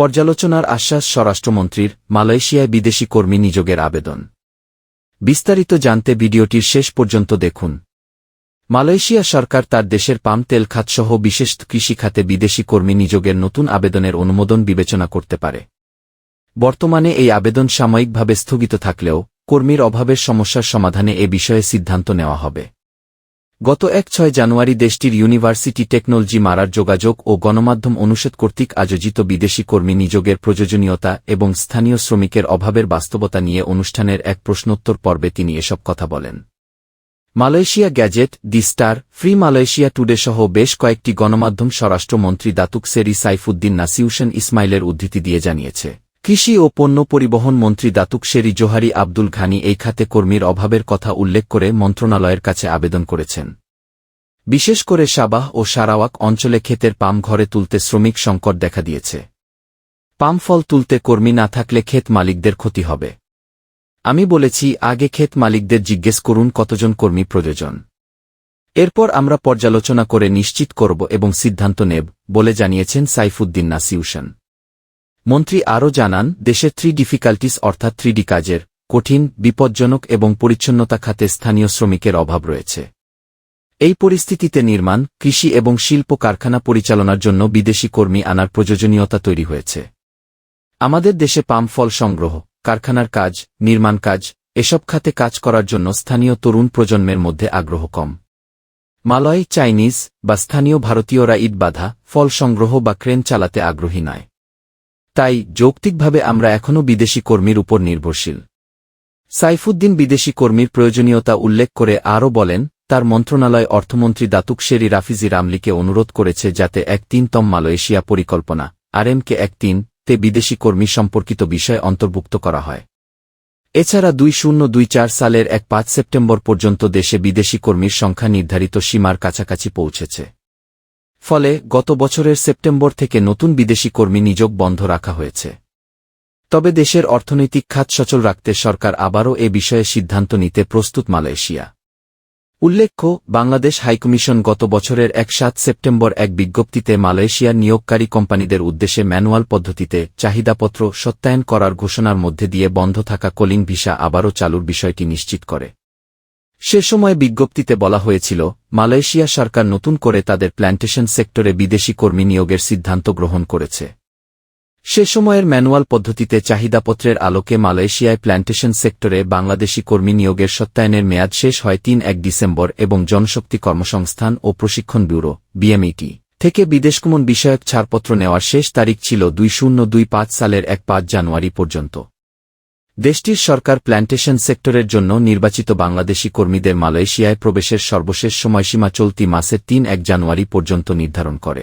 পর্যালোচনার আশ্বাস স্বরাষ্ট্রমন্ত্রীর মালয়েশিয়ায় বিদেশি কর্মী নিযোগের আবেদন। বিস্তারিত জানতে ভিডিওটির শেষ পর্যন্ত দেখুন। মালয়েশিয়া সরকার তার দেশের পাম, তেল খাতসহ বিশেষ কৃষি খাতে বিদেশি কর্মী নিযোগের নতুন আবেদনের অনুমোদন বিবেচনা করতে পারে। বর্তমানে এই আবেদন সাময়িকভাবে স্থগিত থাকলেও কর্মীর অভাবের সমস্যার সমাধানে এ বিষয়ে সিদ্ধান্ত নেওয়া হবে। গত এক ছয় জানুয়ারি দেশটির ইউনিভার্সিটি টেকনোলজি মারার যোগাযোগ ও গণমাধ্যম অনুষদ কর্তৃক আয়োজিত বিদেশি কর্মী নিযোগের প্রয়োজনীয়তা এবং স্থানীয় শ্রমিকের অভাবের বাস্তবতা নিয়ে অনুষ্ঠানের এক প্রশ্নোত্তর পর্বে তিনি এসব কথা বলেন। Malaysia Gazette, The Star, Free Malaysia Today সহ বেশ কয়েকটি গণমাধ্যম স্বরাষ্ট্রমন্ত্রী দাতুক সেরি সাইফুদ্দিন নাসিউসেন ইসমাইলের উদ্ধৃতি দিয়ে জানিয়েছে। কৃষি ও পণ্য পরিবহন মন্ত্রী দাতুক শেরি জোহারি আব্দুল ঘানি এই খাতে কর্মীর অভাবের কথা উল্লেখ করে মন্ত্রণালয়ের কাছে আবেদন করেছেন। বিশেষ করে সাবাহ ও সারাওয়াক অঞ্চলে ক্ষেতের পাম ঘরে তুলতে শ্রমিক সংকট দেখা দিয়েছে। পাম ফল তুলতে কর্মী না থাকলে ক্ষেত মালিকদের ক্ষতি হবে। আমি বলেছি, আগে ক্ষেত মালিকদের জিজ্ঞেস করুন কতজন কর্মী প্রয়োজন। এরপর আমরা পর্যালোচনা করে নিশ্চিত করব এবং সিদ্ধান্ত নেব, বলে জানিয়েছেন সাইফুদ্দিন নাসিউশন। মন্ত্রী আরও জানান, দেশের থ্রি ডিফিকাল্টিস অর্থাৎ থ্রিডি কাজের কঠিন, বিপজ্জনক এবং পরিচ্ছন্নতা খাতে স্থানীয় শ্রমিকের অভাব রয়েছে। এই পরিস্থিতিতে নির্মাণ, কৃষি এবং শিল্প কারখানা পরিচালনার জন্য বিদেশি কর্মী আনার প্রয়োজনীয়তা তৈরি হয়েছে। আমাদের দেশে পাম ফল সংগ্রহ, কারখানার কাজ, নির্মাণ কাজ, এসব খাতে কাজ করার জন্য স্থানীয় তরুণ প্রজন্মের মধ্যে আগ্রহ কম। মালয়, চাইনিজ বা স্থানীয় ভারতীয়রা ইট বাধা, ফল সংগ্রহ বা ক্রেন চালাতে আগ্রহী নয়। তাই যৌক্তিকভাবে আমরা এখনও বিদেশি কর্মীর উপর নির্ভরশীল। সাইফুদ্দিন বিদেশি কর্মীর প্রয়োজনীয়তা উল্লেখ করে আরও বলেন, তার মন্ত্রণালয় অর্থমন্ত্রী দাতুক শেরি রাফিজি রামলিকে অনুরোধ করেছে যাতে এক তিনতম মালয়েশিয়া পরিকল্পনা, আরএমকে এক তিন, তে বিদেশি কর্মী সম্পর্কিত বিষয় অন্তর্ভুক্ত করা হয়। এছাড়া দুই শূন্য দুই চার সালের এক পাঁচ সেপ্টেম্বর পর্যন্ত দেশে বিদেশি কর্মীর সংখ্যা নির্ধারিত সীমার কাছাকাছি পৌঁছেছে। ফলে গত বছরের সেপ্টেম্বর থেকে নতুন বিদেশি কর্মী নিযোগ বন্ধ রাখা হয়েছে। তবে দেশের অর্থনৈতিক খাত সচল রাখতে সরকার আবারও এ বিষয়ে সিদ্ধান্ত নিতে প্রস্তুত মালয়েশিয়া। উল্লেখ্য, বাংলাদেশ হাইকমিশন গত বছরের এক সাত সেপ্টেম্বর এক বিজ্ঞপ্তিতে মালয়েশিয়ার নিয়োগকারী কোম্পানিদের উদ্দেশ্যে ম্যানুয়াল পদ্ধতিতে চাহিদাপত্র সত্যায়ন করার ঘোষণার মধ্যে দিয়ে বন্ধ থাকা কলিং ভিসা আবারও চালুর বিষয়টি নিশ্চিত করে। সে সময় বিজ্ঞপ্তিতে বলা হয়েছিল, মালয়েশিয়া সরকার নতুন করে তাদের প্ল্যান্টেশন সেক্টরে বিদেশি কর্মী নিয়োগের সিদ্ধান্ত গ্রহণ করেছে। সে সময়ের ম্যানুয়াল পদ্ধতিতে চাহিদাপত্রের আলোকে মালয়েশিয়ায় প্ল্যান্টেশন সেক্টরে বাংলাদেশি কর্মী নিয়োগের সত্যায়নের মেয়াদ শেষ হয় তিন এক ডিসেম্বর এবং জনশক্তি কর্মসংস্থান ও প্রশিক্ষণ ব্যুরো বিএমইটি থেকে বিদেশগমন বিষয়ক ছাড়পত্র নেওয়ার শেষ তারিখ ছিল দুই শূন্য দুই পাঁচ সালের এক পাঁচ জানুয়ারি পর্যন্ত। দেশটির সরকার প্ল্যান্টেশন সেক্টরের জন্য নির্বাচিত বাংলাদেশি কর্মীদের মালয়েশিয়ায় প্রবেশের সর্বশেষ সময়সীমা চলতি মাসের তিন এক জানুয়ারি পর্যন্ত নির্ধারণ করে।